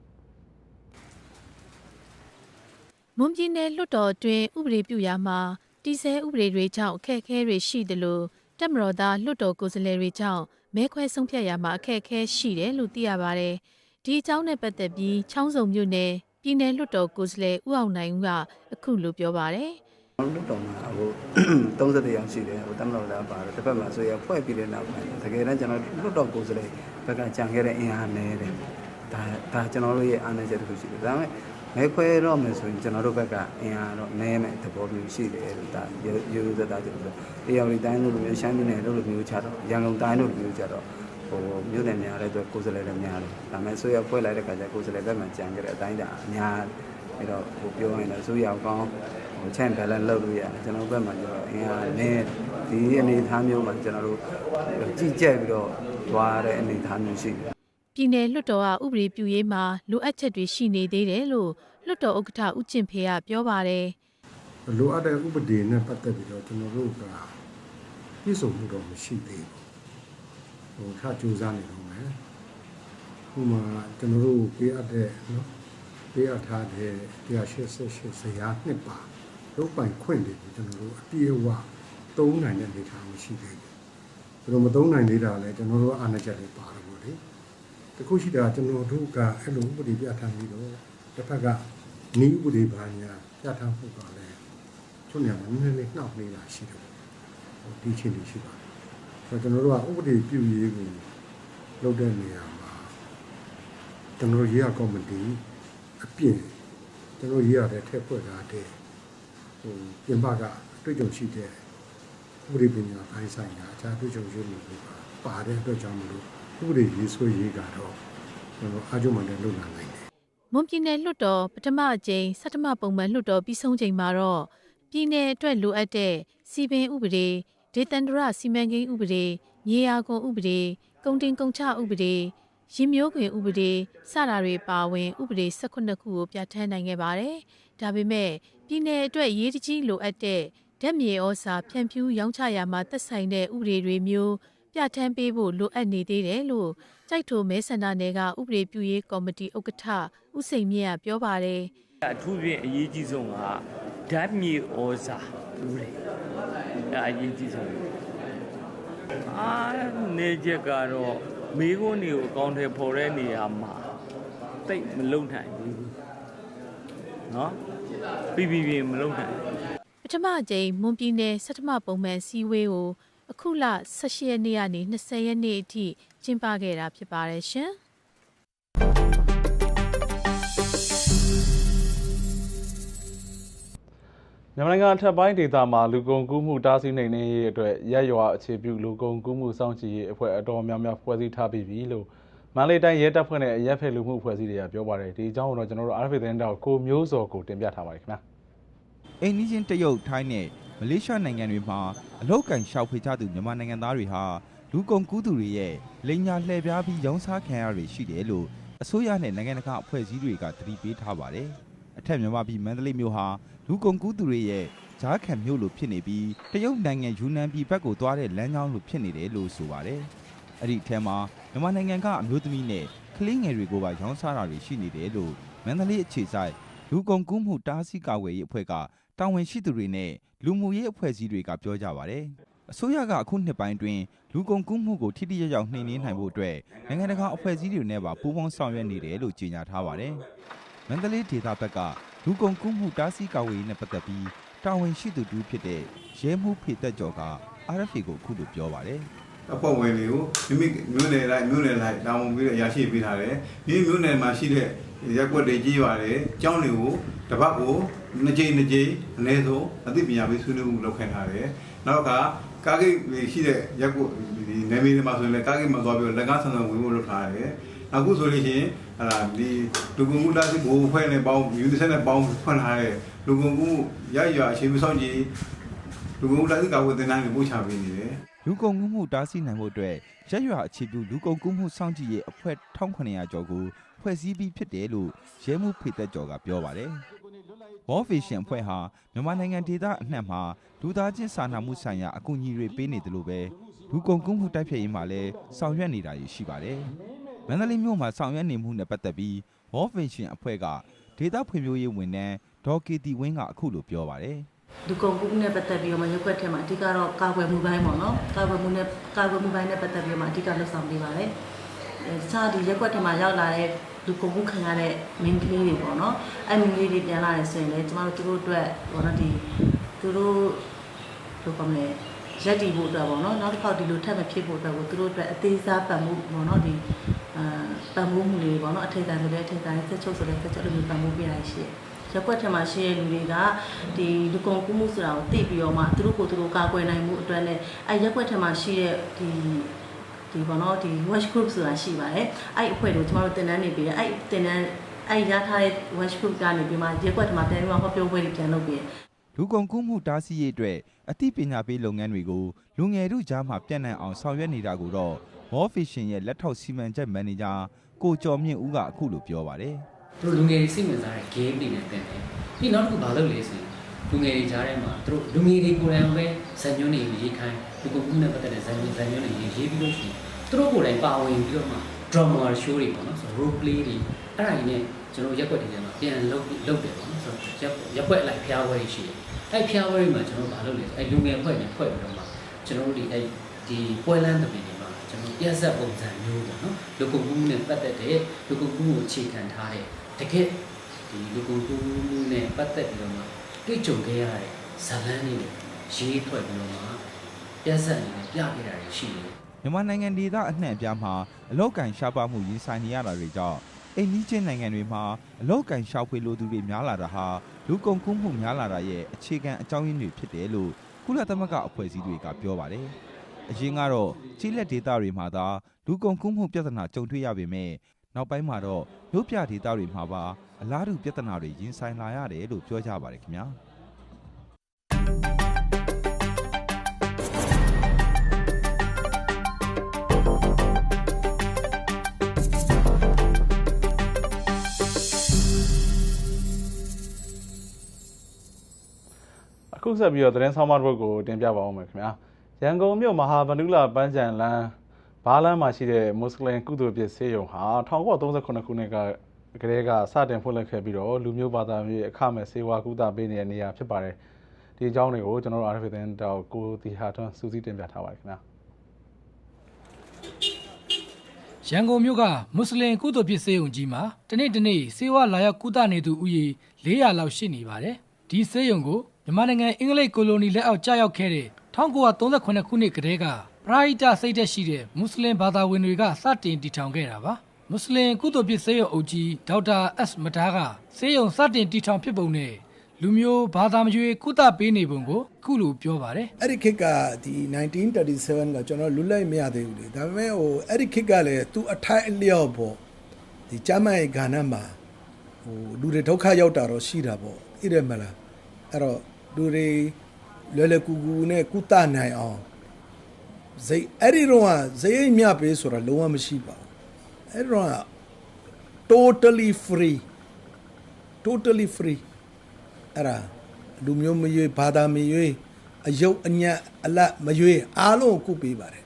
မွန်ပြည်နယ်လွှတ်တော်တွင်ဥပဒေပြုရာမှာတည်ဆဲဥပဒေတွေကြောင့်အခက်အခဲတွေရှိသလိုတက်မတော်သားလွှတ်တော်ကိုယ်စားလှယ်တွေကြောင့်မဲခွဲဆုံးဖြတ်ရာမှာအခက်အခဲရှိတယ်လို့သိရပါတယ်။ဒီအကြောင်းနဲ့ပတ်သက်ပြီးချောင်းစုံမြို့နယ်ပြည်နယ်လွှတ်တော်ကိုယ်စားလှယ်ဦးအောင်နိုင်ဦးကအခုလိုပြောပါတယ်။ လွတ်တော်မှာဟို31ရောက်ရှိတယ်ဟိုတမတော်လည်းပါတယ်တစ်ဖက်မှာဆိုရဖွဲ့ပြီးတဲ့နောက်ပိုင်းတကယ်တမ်းကျွန်တော်လွတ်တော်ကိုယ်စားလှယ်ဘက်ကကြံခဲ့တဲ့အင်အားနည်းတယ်ဒါဒါကျွန်တော်တို့ရဲ့အားနည်းချက်တစ်ခုရှိတယ်ဒါပေမဲ့မဲခွဲတော့မယ်ဆိုရင်ကျွန်တော်တို့ဘက်ကအင်အားတော့နည်းမယ်သဘောမျိုးရှိတယ်လို့ဒါရိုးရိုးသက်သက်ကျွန်တော်တရားရီတိုင်းတို့လိုမျိုးရှမ်းပြည်နယ်တို့လိုမျိုးခြားတော့ရန်ကုန်တိုင်းတို့လိုမျိုးခြားတော့ဟိုမြို့နယ်များတဲ့အတွက်ကိုယ်စားလှယ်လည်းများတယ်ဒါပေမဲ့ဆိုရဖွဲ့လိုက်တဲ့ခါကျကိုယ်စားလှယ်ဘက်မှာကြံခဲ့တဲ့အတိုင်းဒါအများအဲ့တော့ဟိုပြောရင်လည်းဆိုရအောင်ကောင်း ဟိုချန်ဘယ်လန်လုပ်လို့ရတယ်ကျွန်တော်ဘက်မှာကျတော့အင်အားနည်းဒီအနေအထားမျိုးမှာကျွန်တော်တို့ကြည့်ကြက်ပြီးတော့သွားတဲ့အနေအထားမျိုးရှိတယ်ပြည်နယ်လွှတ်တော်ကဥပဒေပြုရေးမှာလိုအပ်ချက်တွေရှိနေသေးတယ်လို့လွှတ်တော်ဥက္ကဋ္ဌဦးကျင့်ဖေကပြောပါတယ်လိုအပ်တဲ့ဥပဒေနဲ့ပတ်သက်ပြီးတော့ကျွန်တော်တို့ကပြည့်စုံမှုတော့မရှိသေးဘူးဟိုထကြိုးစားနေတော့မယ်ဥပမာကျွန်တော်တို့ပေးအပ်တဲ့နော်ပေးအပ်ထားတဲ့188ဇယားနှစ်ပါ လုတ်ပိုင်ခွင့်တွေကိုကျွန်တော်တို့အပြည့်အဝသုံးနိုင်တဲ့အနေအထားမရှိသေးဘူးဘယ်လိုမသုံးနိုင်သေးတာလဲကျွန်တော်တို့အားနည်းချက်တွေပါတော့ဗောလေတခုရှိတာကျွန်တော်တို့ကအဲ့လိုဥပဒေပြဋ္ဌာန်းပြီးတော့တစ်ဖက်ကနီးဥပဒေဘာညာပြဋ္ဌာန်းဖို့ကလည်းသူနေရာမှာနည်းနည်းလေးနှောက်နေတာရှိတယ်ပေါ့ဒီချင်းလေးရှိပါတယ်ဆိုတော့ကျွန်တော်တို့ကဥပဒေပြုရေးကိုလုပ်တဲ့နေရာမှာကျွန်တော်တို့ရေးရကော်မတီအပြင်ကျွန်တော်ရေးရတဲ့ထက်ဖွဲ့ထားတဲ့ ဟိုပြင်ပကအတွေ့အကြုံရှိတဲ့ဥပဒေပညာပိုင်းဆိုင်ရာအခြားအတွေ့အကြုံရှိမှုတွေပါပါတဲ့အတွက်ကြောင့်မလို့ဥပဒေရေးဆွဲရေးကတော့ကျွန်တော်အားကျမှန်တဲ့လုပ်လာနိုင်တယ်မွန်ပြည်နယ်လွှတ်တော်ပထမအကြိမ်ဆဋ္ဌမပုံမှန်လွှတ်တော်ပြီးဆုံးချိန်မှာတော့ပြည်내အတွက်လိုအပ်တဲ့စီပင်ဥပဒေဒေသန္တရစီမံကိန်းဥပဒေမြေယာကုန်ဥပဒေကုန်တင်ကုန်ချဥပဒေရင်းမျိုးခွင်ဥပဒေစတာတွေပါဝင် ဥပဒေ18ခုကိုပြဋ္ဌာန်းနိုင်ခဲ့ပါတယ်။ဒါပေမဲ့ ပြည်내အတွက်ရေးတကြီးလိုအပ်တဲ့ဓာတ်မြေဩစာဖြန့်ဖြူးရောင်းချရာမှာသက်ဆိုင်တဲ့ဥပဒေတွေမျိုးပြဋ္ဌာန်းပေးဖို့လိုအပ်နေသေးတယ်လို့ကြိုက်ထိုမဲဆန္ဒနယ်ကဥပဒေပြုရေးကော်မတီဥက္ကဋ္ဌဦးစိန်မြင့်ကပြောပါတယ်။အထူးဖြင့်အရေးကြီးဆုံးကဓာတ်မြေဩဇာဥပဒေ။အဲအရေးကြီးဆုံး။အာနေချက်ကတော့မိကုန်းတွေကိုအကောင့်ထဲပေါ်တဲ့နေရာမှာတိတ်မလုံနိုင်ဘူး။နော်။ ပြီးပြီးပြီးမလုံနိုင်ဘူးပထမအကြိမ်မွန်ပြည်နယ်ဆဋ္ဌမပုံမှန်စည်းဝေးကိုအခုလ18ရက်နေ့ကနေ20ရက်နေ့အထိကျင်းပခဲ့တာဖြစ်ပါတယ်ရှင်။မြန်မာနိုင်ငံအထက်ပိုင်းဒေသမှာလူကုန်ကူးမှုတားဆီးနှိမ်နင်းရေးအတွက်ရက်ရွာအခြေပြုလူကုန်ကူးမှုစောင့်ကြည့်ရေးအဖွဲ့အတော်များများဖွဲ့စည်းထားပြီးပြီလို့ မန္တလေးတိုင်းရဲတပ်ဖွဲ့နဲ့အရက်ဖက်လူမှုအဖွဲ့အစည်းတွေကပြောပါတယ်ဒီအကြောင်းကိုတော့ကျွန်တော်တို့ RFA သတင်းတောက်ကိုမျိုးစောကိုတင်ပြထားပါတယ်ခင်ဗျာအိန္ဒိချင်းတရုတ်ထိုင်းနဲ့မလေးရှားနိုင်ငံတွေမှာအလောက်ကန်ရှောက်ဖွေကြသူမြန်မာနိုင်ငံသားတွေဟာလူကုန်ကူးသူတွေရဲ့လိန်ညာလှည့်ပြားပြီးရောင်းစားခံရတွေရှိတယ်လို့အစိုးရနဲ့နိုင်ငံတကာအဖွဲ့အစည်းတွေကသတိပေးထားပါတယ်။အထက်မြန်မာပြည်မန္တလေးမြို့ဟာလူကုန်ကူးသူတွေရဲ့ဂျားခံမြို့လိုဖြစ်နေပြီးတရုတ်နိုင်ငံယူနန်ပြည်ဘက်ကိုသွားတဲ့လမ်းကြောင်းလိုဖြစ်နေတယ်လို့ဆိုပါတယ်။အဲ့ဒီအထက်မှာ မြန်မာနိုင်ငံကအမျိုးသမီးနဲ့ကလေးငယ်တွေကိုပါရောင်းစားတာတွေရှိနေတယ်လို့မန္တလေးအခြေစိုက်လူကုန်ကူးမှုတားဆီးကာကွယ်ရေးအဖွဲ့ကတာဝန်ရှိသူတွေနဲ့လူမှုရေးအဖွဲ့အစည်းတွေကပြောကြပါတယ်။အစိုးရကအခုနှစ်ပိုင်းတွင်လူကုန်ကူးမှုကိုထိထိရောက်ရောက်နှိမ်နင်းနိုင်ဖို့အတွက်နိုင်ငံတကာအဖွဲ့အစည်းတွေနဲ့ပါပူးပေါင်းဆောင်ရွက်နေတယ်လို့ကြေညာထားပါတယ်။မန္တလေးဒေသဘက်ကလူကုန်ကူးမှုတားဆီးကာကွယ်ရေးနဲ့ပတ်သက်ပြီးတာဝန်ရှိသူတူဖြစ်တဲ့ရဲမှုဖေသက်ကျော်က RFA ကိုအခုလိုပြောပါတယ်။ အဖွဲ့ဝင်တွေကိုမိမိမျိုးနယ်လိုက်မျိုးနယ်လိုက်တာဝန်ပြီးတော့ရရှိပေးထားတယ်မိမိမျိုးနယ်မှာရှိတဲ့ရက်ွက်တွေကြီးပါတယ်အကြောင်းတွေကိုတစ်ပတ်ကိုနှစ်ကြိမ်နှစ်ကြိမ်အနည်းဆုံးအသိပညာပေးဆွေးနွေးမှုလုပ်ခိုင်းထားတယ်နောက်တစ်ခါကားဂိတ်တွေရှိတဲ့ရက်ွက်ဒီနယ်မြေတွေမှာဆိုရင်လည်းကားဂိတ်မှာသွားပြီးတော့လက်ကားဆန်ဆန်ဝင်ဖို့လုပ်ထားတယ်အခုဆိုလို့ရှိရင်ဟာဒီလူကုန်မှုလားစီဘိုးဖွဲ့နဲ့ပေါင်းယူနီဆက်နဲ့ပေါင်းဖွင့်ထားတဲ့လူကုန်မှုရရအခြေပြုဆောင်ကြည့်လူကုန်မှုလားစီကာဝယ်တင်တိုင်းကိုပို့ချပေးနေတယ် လူကုန်ကူးမှုတားဆီးနိုင်ဖို့အတွက်ရက်ရွာအခြေပြုလူကုန်ကူးမှုစောင့်ကြည့်ရေးအဖွဲ့1900ကျော်ကိုဖွဲ့စည်းပြီးဖြစ်တယ်လို့ရဲမှုဖေသက်ကျော်ကပြောပါတယ်။ World Vision အဖွဲ့ဟာမြန်မာနိုင်ငံဒေသအနှံ့မှာလူသားချင်းစာနာမှုဆိုင်ရာအကူအညီတွေပေးနေတယ်လို့ပဲလူကုန်ကူးမှုတိုက်ဖျက်ရေးမှာလည်းဆောင်ရွက်နေတာရှိပါတယ်။မန္တလေးမြို့မှာဆောင်ရွက်နေမှုနဲ့ပတ်သက်ပြီး World Vision အဖွဲ့ကဒေသဖွံ့ဖြိုးရေးဝန်ထမ်းဒေါ်ကေတီဝင်းကအခုလိုပြောပါတယ်။ လူကုန်ကူးမှုနဲ့ပတ်သက်ပြီးတော့မှရုပ်ွက်ထဲမှာအဓိကတော့ကာကွယ်မှုပိုင်းပေါ့နော်ကာကွယ်မှုနဲ့ကာကွယ်မှုပိုင်းနဲ့ပတ်သက်ပြီးတော့မှအဓိကလှုပ်ဆောင်ပေးပါတယ်အဲစားဒီရုပ်ွက်ထဲမှာရောက်လာတဲ့လူကုန်ကူးခံရတဲ့မင်းကလေးတွေပေါ့နော်အဲမင်းကလေးတွေပြန်လာတယ်ဆိုရင်လည်းကျမတို့သူတို့အတွက်ပေါ့နော်ဒီသူတို့ဘယ်လိုကောမလဲရက်တည်ဖို့အတွက်ပေါ့နော်နောက်တစ်ခါဒီလိုထပ်မဖြစ်ဖို့အတွက်ကိုသူတို့အတွက်အသေးစားပတ်မှုပေါ့နော်ဒီအာပတ်မှုမှုတွေပေါ့နော်အထိတ်တန်ဆိုတဲ့အထိတ်တန်ဆက်ချုပ်ဆိုတဲ့ဆက်ချုပ်လိုမျိုးပတ်မှုပေးရရှိတယ် ရက်ွက်ထဲမှာရှိတဲ့လူတွေကဒီလူကုန်ကူးမှုဆိုတာကိုသိပြီးတော့မှသူတို့ကိုယ်သူတို့ကာကွယ်နိုင်မှုအတွက်နဲ့အဲရက်ွက်ထဲမှာရှိတဲ့ဒီဒီဘောနော်ဒီ watch group ဆိုတာရှိပါတယ်အဲ့အဖွဲ့တွေကိုကျမတို့တင်တန်းနေပြီးအဲ့တင်တန်းအဲ့ရထားတဲ့ watch group ကနေပြီးမှရက်ွက်ထဲမှာပြန်ပြီးမှဟောပြောပွဲတွေပြန်လုပ်ပြီးလူကုန်ကူးမှုတားဆီးရေးအတွက်အသိပညာပေးလုပ်ငန်းတွေကိုလူငယ်တို့ကြားမှာပြန့်နှံ့အောင်ဆောင်ရွက်နေတာကိုတော့ World Vision ရဲ့လက်ထောက်စီမံချက်မန်နေဂျာကိုကျော်မြင့်ဦးကအခုလိုပြောပါတယ်သူ တို့လူငယ်တွေစိတ်ဝင်စားတဲ့ game တွေနဲ့တင်တယ်ပြီးနောက်တစ်ခုဘာလုပ်လဲဆိုရင်လူငယ်တွေကြားထဲမှာသူတို့လူငယ်တွေကိုယ်တိုင်ပဲဇာတ်ညွှန်းတွေရေးခိုင်းလူကုန်ကူးနဲ့ပတ်သက်တဲ့ဇာတ်ညွှန်းဇာတ်ညွှန်းတွေရေးရေးပြီးလို့ရှိရင်သူတို့ကိုယ်တိုင်ပါဝင်ပြီးတော့မှ drama show တွေပေါ့နော်ဆိုတော့ role play တွေအဲ့ဒါကြီးနဲ့ကျွန်တော်ရက်ွက်တွေထဲမှာပြန်လုပ်လုပ်တယ်ပေါ့နော်ဆိုတော့ရက်ရက်ွက်လိုက်ဖျားဝဲရှိတယ်အဲ့ဖျားဝဲမှာကျွန်တော်ဘာလုပ်လဲဆိုအဲ့လူငယ်ဖွဲ့နဲ့ဖွဲ့ပြီးတော့မှကျွန်တော်တို့ဒီအဲ့ဒီပွဲလန်းတပင်တွေမှာကျွန်တော်ပြက်ဆက်ပုံစံမျိုးပေါ့နော်လူကုန်ကူးနဲ့ပတ်သက်တဲ့လူကုန်ကူးကိုအခြေခံထားတဲ့ တကယ်ဒီလူကုန်ကူးမှုနဲ့ပတ်သက်ပြီးတော့မှတွေ့ကြုံခဲ့ရတဲ့ဇာတ်လမ်းတွေရေးထွက်ပြီးတော့မှပြက်ဆက်အနေနဲ့ပြခဲ့တာတွေရှိတယ်မြန်မာနိုင်ငံဒေသအနှံ့အပြားမှာအလောက်ကန်ရှားပါမှုရင်ဆိုင်နေရတာတွေကြောင့်အိမ်နီးချင်းနိုင်ငံတွေမှာအလောက်ကန်ရှားဖွေလိုသူတွေများလာတာဟာလူကုန်ကူးမှုများလာတာရဲ့အခြေခံအကြောင်းရင်းတွေဖြစ်တယ်လို့ကုလသမဂ္ဂအဖွဲ့အစည်းတွေကပြောပါတယ်။အရင်ကတော့ကြီးလက်ဒေသတွေမှာသာလူကုန်ကူးမှုပြဿနာကြုံတွေ့ရပေမဲ့ နောက်ပိုင်းမှာတော့မြို့ပြဒေသတွေမှာပါအလားတူပြဿနာတွေရင်ဆိုင်လာရတယ်လို့ပြောကြပါတယ်ခင်ဗျာ။အခုဆက်ပြီးတော့သတင်းဆောင်မတစ်ပုဒ်ကိုတင်ပြပါဦးမယ်ခင်ဗျာရန်ကုန်မြို့မဟာဗန္ဓုလပန်းချံလမ်း ဘားလမ်းမှာရှိတဲ့မွတ်စလင်ကုသိုလ်ပြည့်ဆေးရုံဟာ1938ခုနှစ်ကကလေးကစတင်ဖွင့်လှစ်ခဲ့ပြီးတော့လူမျိုးဘာသာမျိုးအခမဲ့ဆေးဝါးကုသပေးနေတဲ့နေရာဖြစ်ပါတယ်ဒီအကြောင်းတွေကိုကျွန်တော်တို့ RFA သတင်းတောက်ကိုတီဟာထွန်းစူးစီးတင်ပြထားပါတယ်ခင်ဗျာရန်ကုန်မြို့ကမွတ်စလင်ကုသိုလ်ဖြစ်စေုံကြီးမှာတနေ့တနေ့စေဝါလာရောက်ကုသနေသူဦးရေ400လောက်ရှိနေပါတယ်။ဒီစေုံကိုမြန်မာနိုင်ငံအင်္ဂလိပ်ကိုလိုနီလက်အောက်ကြာရောက်ခဲ့တဲ့1938ခုနှစ်ကတည်းက ပရာဟိတစိတ်သက်ရှိတဲ့မွတ်စလင်ဘာသာဝင်တွေကစတင်တည်ထောင်ခဲ့တာပါ။မွတ်စလင်ကုသိုလ်ဖြစ်စေုံအုပ်ကြီးဒေါက်တာ S မတားကစေုံစတင်တည်ထောင်ဖြစ်ပုံနဲ့လူမျိုးဘာသာမရွေးကုသပေးနေပုံကိုခုလိုပြောပါတယ်အဲ့ဒီခေတ်ကဒီ1937ကကျွန်တော်လွတ်လပ်မရသေးဘူးလေဒါပေမဲ့ဟိုအဲ့ဒီခေတ်ကလည်းသူ့အထိုက်အလျော့ပေါ့ဒီကျမ်းမာရေးကဏ္ဍမှာဟိုလူတွေဒုက္ခရောက်တာတော့ရှိတာပေါ့သိတယ်မလားအဲ့တော့လူတွေလွယ်လွယ်ကူကူနဲ့ကုသနိုင်အောင် ဇိအဲ့ဒီတော့ကဇိအိမ်မြပေးဆိုတာလုံးဝမရှိပါဘူးအဲ့ဒီတော့က totally free totally free အဲ့ဒါလူမျိုးမရွေးဘာသာမရွေးအယုတ်အညံ့အလတ်မရွေးအားလုံးကိုကုပေးပါတယ်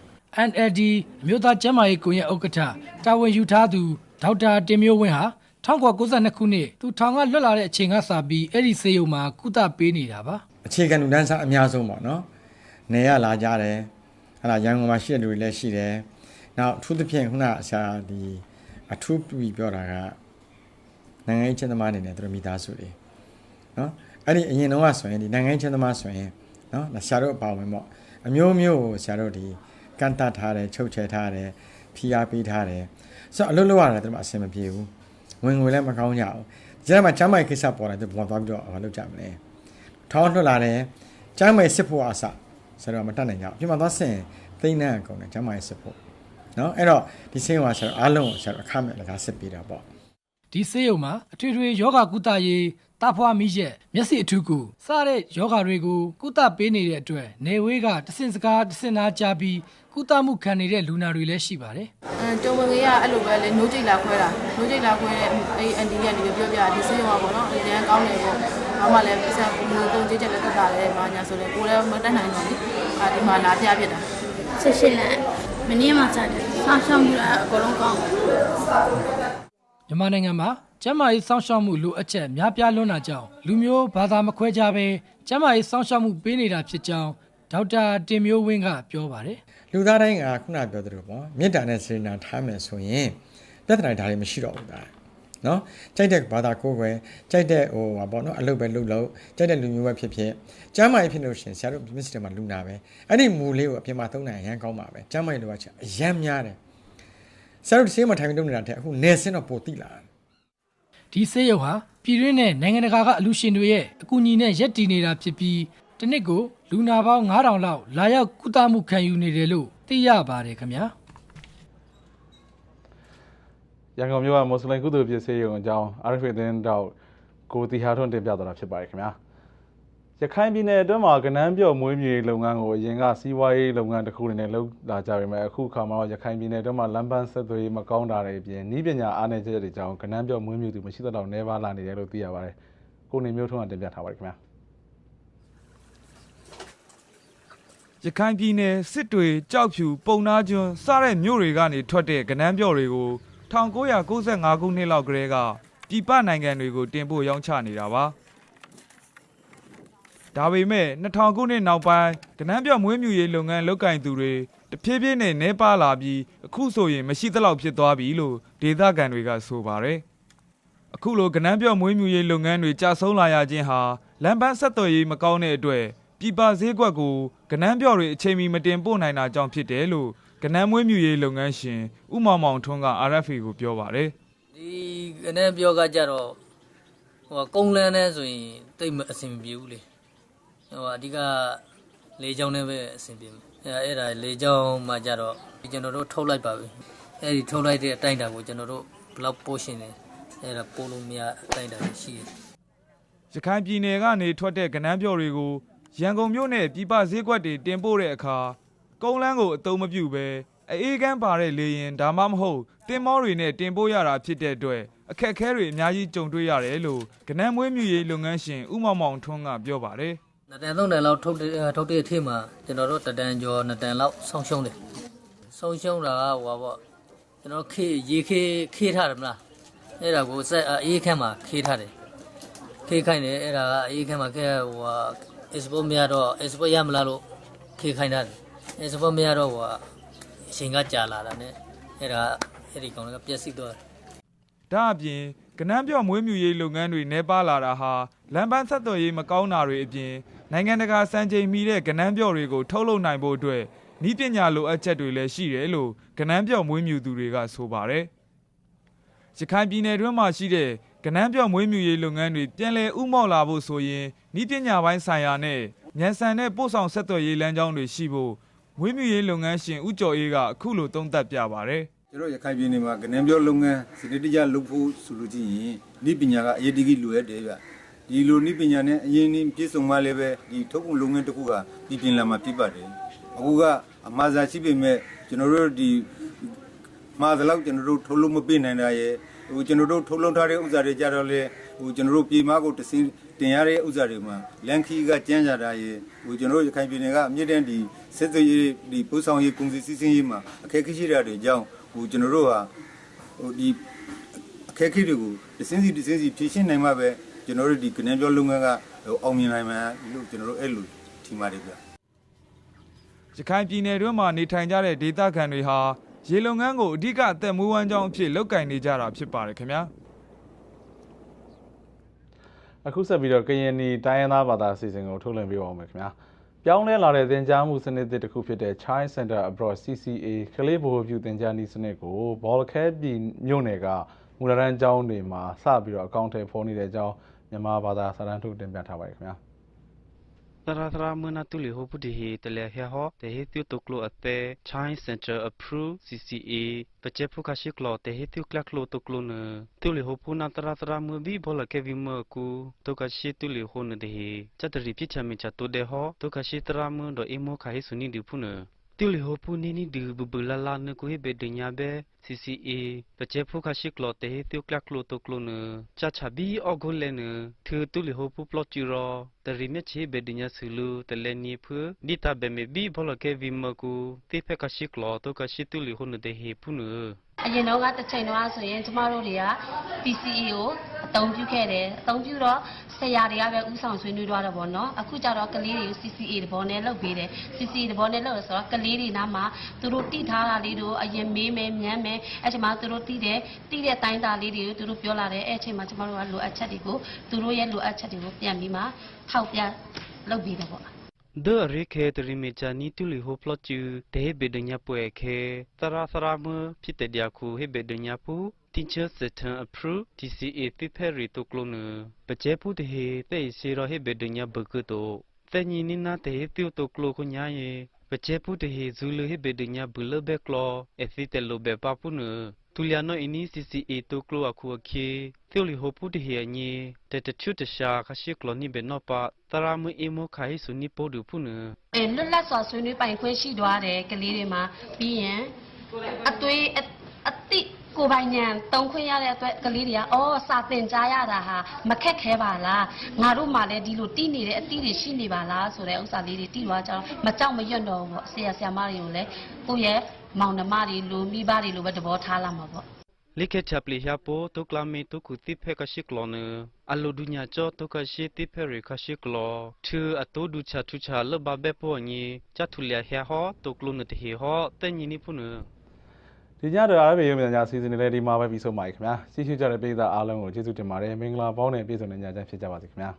NLD အမျိုးသားကျန်းမာရေးကွန်ရက်ဥက္ကဋ္ဌတာဝန်ယူထားသူဒေါက်တာတင်မျိုးဝင်းဟာ1992ခုနှစ်သူထောင်ကလွတ်လာတဲ့အချိန်ကစပြီးအဲ့ဒီဆေးရုံမှာကုသပေးနေတာပါအခြေခံလူတန်းစားအများဆုံးပေါ့နော်။နေရလာကြတယ်။ အဲ့ဒါရန်ကုန်မှာရှိတဲ့လူတွေလည်းရှိတယ်။နောက်အထူးသဖြင့်ခုနဆရာဒီအထူးပြီးပြောတာကနိုင်ငံရေးချင်းသမားအနေနဲ့သူတို့မိသားစုတွေနော်။အဲ့ဒီအရင်တော့ဆိုရင်ဒီနိုင်ငံရေးချင်းသမားဆိုရင်နော်ဆရာတို့အပါဝင်ပေါ့အမျိုးမျိုးကိုဆရာတို့ဒီကန့်တတ်ထားတယ်ချုပ်ချယ်ထားတယ်ဖိအားပေးထားတယ်ဆိုတော့အလုပ်လုပ်ရတယ်သူတို့အဆင်မပြေဘူးဝင်ငွေလည်းမကောင်းကြဘူးဒီထဲမှာချမ်းမိုက်ကိစ္စပေါ်လာတယ်ဘယ်သွားပြီးတော့မလုပ်ကြမလဲထောင်းထွက်လာတယ်ကျမ်းမယ်စစ်ဖို့အစ ဆရာမတတ်နိုင်ကြဘူးပြင်မှာသွားဆင်သိမ့်နှံ့အကုန်နဲ့ကျမရဲ့စစ်ဖို့နော်အဲ့တော့ဒီဆေးရုံကဆရာအားလုံးကိုဆရာအခမဲ့လကားစစ်ပေးတာပေါ့ဒီဆေးရုံမှာအထွေထွေယောဂကုသရေးတဖွားမိရက်မျက်စိအထူးကူစတဲ့ယောဂတွေကိုကုသပေးနေတဲ့အတွက်နေဝေးကတစင်စကားတစင်နာကြပြီးကုသမှုခံနေတဲ့လူနာတွေလည်းရှိပါတယ်။အဲတုံဝင်ကအဲ့လိုပဲလေနိုးကြိတ်လာခွဲတာနိုးကြိတ်လာခွဲတဲ့အဲ့အန်ဒီကနေပြောပြဒီဆေးရုံကပေါ့နော်အရင်ကောင်းနေပေါ့ ပေါ့ဘာမှလည်းပြဿနာဘူးတုံကြိတ်ချက်လည်းတက်တာလည်းဘာညာဆိုလဲကိုလည်းမတက်နိုင်တော့လေအာဒီမှာလာပြပြတာဆက်ရှိလန်မနေ့မှစတယ်ဆောင်းရှောင်းမှုတာအကုန်လုံးကောင်းမြန်မာနိုင်ငံမှာကျန်းမာရေးစောင့်ရှောက်မှုလိုအပ်ချက်များပြားလွန်းတာကြောင့်လူမျိုးဘာသာမခွဲခြားဘဲကျန်းမာရေးစောင့်ရှောက်မှုပေးနေတာဖြစ်ကြောင်းဒေါက်တာတင်မျိုးဝင်းကပြောပါတယ်လူသားတိုင်းကခုနပြောသလိုပေါ့မေတ္တာနဲ့စေတနာထားမယ်ဆိုရင်ပြဿနာဒါတွေမရှိတော့ဘူးသား နော်ကြိုက်တဲ့ဘာသာကိုယ်ပဲကြိုက်တဲ့ဟိုဟာပေါ့နော်အလုပ်ပဲလုပ်လို့ကြိုက်တဲ့လူမျိုးပဲဖြစ်ဖြစ်ကျမ်းမာရေးဖြစ်လို့ရှင်ဆရာတို့မျက်စိထဲမှာလူနာပဲအဲ့ဒီမူလေးကိုအပြင်မှာသုံးနိုင်အရန်ကောင်းပါပဲကျမ်းမာရေးလိုအပ်ချက်အရန်များတယ်ဆရာတို့ဒီဆေးမှာထိုင်ပြီးလုပ်နေတာတဲ့အခုနေစင်းတော့ပိုတိလာတယ်ဒီဆေးရုံဟာပြည်တွင်းနဲ့နိုင်ငံတကာကအလူရှင်တွေရဲ့အကူအညီနဲ့ရက်တည်နေတာဖြစ်ပြီးတစ်နှစ်ကိုလူနာပေါင်း9000လောက်လာရောက်ကုသမှုခံယူနေတယ်လို့သိရပါတယ်ခင်ဗျာ ရန်ကုန်မြို့ကမွတ်စလင်ကုသိုလ်ပြည့်စေရုံအကြောင်း RFA သတင်းတောက်ကိုတီဟာထွန်းတင်ပြသွားတာဖြစ်ပါတယ်ခင်ဗျာရခိုင်ပြည်နယ်အတွင်းမှာကနန်းပြော့မွေးမြူရေးလုပ်ငန်းကိုအရင်ကစီးပွားရေးလုပ်ငန်းတစ်ခုအနေနဲ့လုပ်လာကြပေမဲ့အခုအခါမှာတော့ရခိုင်ပြည်နယ်အတွင်းမှာလမ်းပန်းဆက်သွယ်ရေးမကောင်းတာတွေအပြင်ဤပညာအားနည်းချက်တွေကြောင့်ကနန်းပြော့မွေးမြူသူမရှိသလောက်နှဲပါလာနေတယ်လို့သိရပါတယ်ကိုနေမျိုးထွန်းကတင်ပြထားပါတယ်ခင်ဗျာရခိုင်ပြည်နယ်စစ်တွေကြောက်ဖြူပုံနာကျွန်းစတဲ့မြို့တွေကနေထွက်တဲ့ကနန်းပြော်တွေကို 1995ခုနှစ်လောက်ကတည်းကပြည်ပနိုင်ငံတွေကိုတင်ပို့ရောင်းချနေတာပါဒါပေမဲ့2000ခုနှစ်နောက်ပိုင်းကနန်းပြော်မွေးမြူရေးလုပ်ငန်းလုပ်ကင်သူတွေတဖြည်းဖြည်းနဲ့နှဲပါလာပြီးအခုဆိုရင်မရှိသလောက်ဖြစ်သွားပြီလို့ဒေသခံတွေကဆိုပါတယ်အခုလိုကနန်းပြော့မွေးမြူရေးလုပ်ငန်းတွေကြာဆုံးလာရခြင်းဟာလမ်းပန်းဆက်သွယ်ရေးမကောင်းတဲ့အတွက်ပြည်ပဈေးကွက်ကိုကနန်းပြော့တွေအချိန်မီမတင်ပို့နိုင်တာကြောင့်ဖြစ်တယ်လို့ ကနန်းမွေးမြူရေးလုပ်ငန်းရှင်ဥမောင်မောင်ထွန်းက RFA ကိုပြောပါတယ်ဒီကနေပြောကကြတော့ဟိုကုန်းလန်းနဲ့ဆိုရင်တိတ်မအဆင်မပြေဘူးလေဟိုအဓိကလေချောင်းနဲ့ပဲအဆင်ပြေမယ်အဲအဲ့ဒါလေချောင်းမှာကြတော့ကျွန်တော်တို့ထုတ်လိုက်ပါပြီအဲ့ဒီထုတ်လိုက်တဲ့အတိုင်းတာကိုကျွန်တော်တို့ဘယ်လောက်ပို့ရှင်နေအဲ့ဒါပို့လို့မရအတိုင်းတာရှိတယ်ရခိုင်ပြည်နယ်ကနေထွက်တဲ့ကနန်းပြော်တွေကိုရန်ကုန်မြို့နဲ့ပြည်ပဈေးကွက်တွေတင်ပို့တဲ့အခါ ကုန်းလန်းကိုအသုံးမပြုဘဲအေးကန်းပါတဲ့လေရင်ဒါမှမဟုတ်တင်မောတွေနဲ့တင်ပို့ရတာဖြစ်တဲ့အတွက်အခက်အခဲတွေအများကြီးကြုံတွေ့ရတယ်လို့ကနန်းမွေးမြူရေးလုပ်ငန်းရှင်ဥမောင်မောင်ထွန်းကပြောပါတယ်နှစ်တန်သုံးတန်လောက်ထုတ်တဲ့ထုတ်တဲ့အထက်မှာကျွန်တော်တို့တတန်ကျော်နှစ်တန်လောက်ဆောင်းရှုံးတယ်ဆောင်းရှုံးတာကဟိုပါပေါ့ကျွန်တော်ခေရေခေခေထားတယ်မလားအဲ့ဒါကိုစက်အေးခန့်မှာခေထားတယ်ခေခိုင်းတယ်အဲ့ဒါကအေးခန့်မှာခေဟိုဟာ export မရတော့ export ရမလားလို့ခေခိုင်းတာတယ် export မရတော့ဟိုဟာအချိန်ကကြာလာတာ ਨੇ အဲ့ဒါအဲ့ဒီကောင်ကပျက်စီးသွားတယ်ဒါအပြင်ကနန်းပြော့မွေးမြူရေးလုပ်ငန်းတွေနှဲပါလာတာဟာလမ်းပန်းဆက်သွယ်ရေးမကောင်းတာတွေအပြင်နိုင်ငံတကာစံချိန်မီတဲ့ကနန်းပြော့တွေကိုထုတ်လုပ်နိုင်ဖို့အတွက်ဤပညာလိုအပ်ချက်တွေလည်းရှိတယ်လို့ကနန်းပြော့မွေးမြူသူတွေကဆိုပါတယ်။ရခိုင်ပြည်နယ်တွင်းမှာရှိတဲ့ကနန်းပြော့မွေးမြူရေးလုပ်ငန်းတွေပြန်လည်ဥမော့လာဖို့ဆိုရင်ဤပညာပိုင်းဆိုင်ရာနဲ့ဉာဏ်ဆန်တဲ့ပို့ဆောင်ဆက်သွယ်ရေးလမ်းကြောင်းတွေရှိဖို့ မွေးမြူရေးလုပ်ငန်းရှင်ဦးကျော်အေးကအခုလိုသုံးသပ်ပြပါတယ်။ကျွန်တော်ရခိုင်ပြည်နယ်မှာကနန်းပြောလုပ်ငန်းစနစ်တကျလုပ်ဖို့ဆိုလို့ရှိရင်ဤပညာကအရေးတကြီးလိုအပ်တယ်ဗျဒီလိုဤပညာနဲ့အရင်နည်းပြည့်စုံမှလည်းပဲဒီထုတ်ကုန်လုပ်ငန်းတစ်ခုကပြည်ပြင်လာမှာဖြစ်ပါတယ်အခုကအမှားစားရှိပေမဲ့ကျွန်တော်တို့ဒီမှားသလောက်ကျွန်တော်တို့ထုတ်လို့မပြနိုင်တာရဲ့ဟိုကျွန်တော်တို့ထုတ်လုပ်ထားတဲ့ဥစ္စာတွေကြတော့လေ ဟိုကျွန်တော်တို့ပြည်မကိုတစင်းတင်ရတဲ့ဥစ္စာတွေမှာလန်ခီကကျန်းကြတာရဲ့ဟိုကျွန်တော်တို့ရခိုင်ပြည်နယ်ကအမြင့်တန်းဒီစစ်သွေးရေးဒီပို့ဆောင်ရေးကုန်စည်စီးဆင်းရေးမှာအခက်အခဲရှိတာတွေကြောင့်ဟိုကျွန်တော်တို့ဟာဟိုဒီအခက်အခဲတွေကိုတစင်းစီတစင်းစီဖြည့်ရှင်းနိုင်မှပဲကျွန်တော်တို့ဒီကနန်းပြောလုပ်ငန်းကဟိုအောင်မြင်နိုင်မှာလို့ကျွန်တော်တို့အဲ့လိုထင်ပါတယ်ဗျရခိုင်ပြည်နယ်တွင်းမှာနေထိုင်ကြတဲ့ဒေသခံတွေဟာရေလုပ်ငန်းကိုအဓိကအသက်မွေးဝမ်းကြောင်းအဖြစ်လုပ်ကင်နေကြတာဖြစ်ပါတယ်ခင်ဗျာ အခုဆက်ပြီးတော့ကရင်နီတိုင်းရင်းသားဘာသာအစီအစဉ်ကိုထုတ်လွှင့်ပေးပါဦးမယ်ခင်ဗျာပြောင်းလဲလာတဲ့သင်ကြားမှုစနစ်တစ်ခုဖြစ်တဲ့ Child Center Abroad CCA ကလေးဗဟိုပြုသင်ကြားနည်းစနစ်ကိုဘောလခဲပြည်မြို့နယ်ကမူလတန်းကျောင်းတွေမှာစပြီးတော့အကောင့်ထဲဖော်နေတဲ့အကြောင်းမြန်မာဘာသာစာတမ်းထုတ်တင်ပြထားပါတယ်ခင်ဗျာ Tara tara muna tuli ho pudi hi tele he ho te hi tiu tuklo ate Chai Center Approve CCA pache phu ka shi klo te hi tiu klak lo tuklo ne tuli ho puna tara tara mu bi bola ke vi mu ku to ka shi tuli ho ne de hi chatri pi cha mi cha to de ho to ka shi tara mu do imo kha hi suni di phu ne တူလီဟိုပူနီနီဒီဘူဘူလာလာနကိုဟေဘေဒညာဘေ CCA ပချေဖုခါရှိကလောတေတူကလကလိုတိုကလိုနချာချာဘီအောဂိုလဲနထူတူလီဟိုပူပလော့ချီရောတရီမြချေဘေဒညာဆူလူတလဲနီဖူဒီတာဘေမေဘီဘောလကေဗီမကူတိဖက်ခါရှိကလောတိုကရှိတူလီဟိုနတေဟေပူန အရင်တော့ကတစ်ချိန်တော့ဆိုရင်ကျမတို့တွေက PCE ကိုအသုံးပြုခဲ့တယ်အသုံးပြုတော့ဆရာတွေကပဲဥဆောင်ဆွေးနွေးတော့တော့ဗောနော်အခုကျတော့ကလေးတွေကို CCA တဘောနဲ့လုပ်ပေးတယ် CCA တဘောနဲ့လုပ်ရဆိုတော့ကလေးတွေနားမှာသူတို့တိထားတာလေးတို့အရင်မေးမယ်မြန်းမယ်အဲ့ချိန်မှာသူတို့တိတယ်တိတဲ့တိုင်းသားလေးတွေကိုသူတို့ပြောလာတယ်အဲ့ချိန်မှာကျမတို့ကလိုအပ်ချက်တွေကိုသူတို့ရဲ့လိုအပ်ချက်တွေကိုပြန်ပြီးမှထောက်ပြလုပ်ပြီးတယ် ဗော de re khe tri me cha ni tu li ho plot chu de be de nya pwe khe tara sara mu phit te dia khu he be de nya pu teacher setan approve tca pi phe ri to klo nu pa che pu de he te se ro he be de nya bu ku to te ni ni na te tu to klo ko nya ye pa che pu de he zu lu he be de nya bu lo be klo e fi te lo be pa pu nu တူလျာနောအင်းနီ CCA တိုကလိုအခုခေသီလီဟိုပူတဟီအညေတတချွတရှာခရှိကလောနိဘေနောပါတရာမအီမိုခိုင်ဆုနိပိုဒူဖုနအဲလွတ်လပ်စွာဆွေးနွေးပိုင်ခွင့်ရှိသွားတယ်ကလေးတွေမှာပြီးရင်အသွေးအအတိကိုယ်ပိုင်ညာတုံးခွင့်ရတဲ့အတွက်ကလေးတွေကအော်စာသင်ကြားရတာဟာမခက်ခဲပါလားငါတို့မှလည်းဒီလိုတီးနေတဲ့အသီးတွေရှိနေပါလားဆိုတဲ့ဥစ္စာလေးတွေတီးသွားကြတော့မကြောက်မရွံ့တော့ဘူးပေါ့ဆရာဆရာမတွေကိုလည်းကိုယ့်ရဲ့ မောင်နှမတွေလိုမိဘတွေလိုပဲသဘောထားလာမှာပေါ့လိခေချပ်လီဟျာပိုတုကလာမီတုခုတိဖေကရှိကလောနအလိုဒုညာချောတုကရှိတိဖေရခရှိကလောထူအတိုဒုချထူချလဘဘေပိုညီချထူလျာဟျာဟောတုကလုနတဟီဟောတညီနိဖုနဒီညတော့အားပေးရုံမြန်ညစီစဉ်နေလဲဒီမှာပဲပြီးဆုံးပါပြီခင်ဗျာစီးရှိကြတဲ့ပြည်သားအားလုံးကိုကျေးဇူးတင်ပါတယ်မင်္ဂလာပေါင်းနဲ့ပြည့်စုံတဲ့ညချမ်းဖြစ်ကြပါစေခင်ဗျာ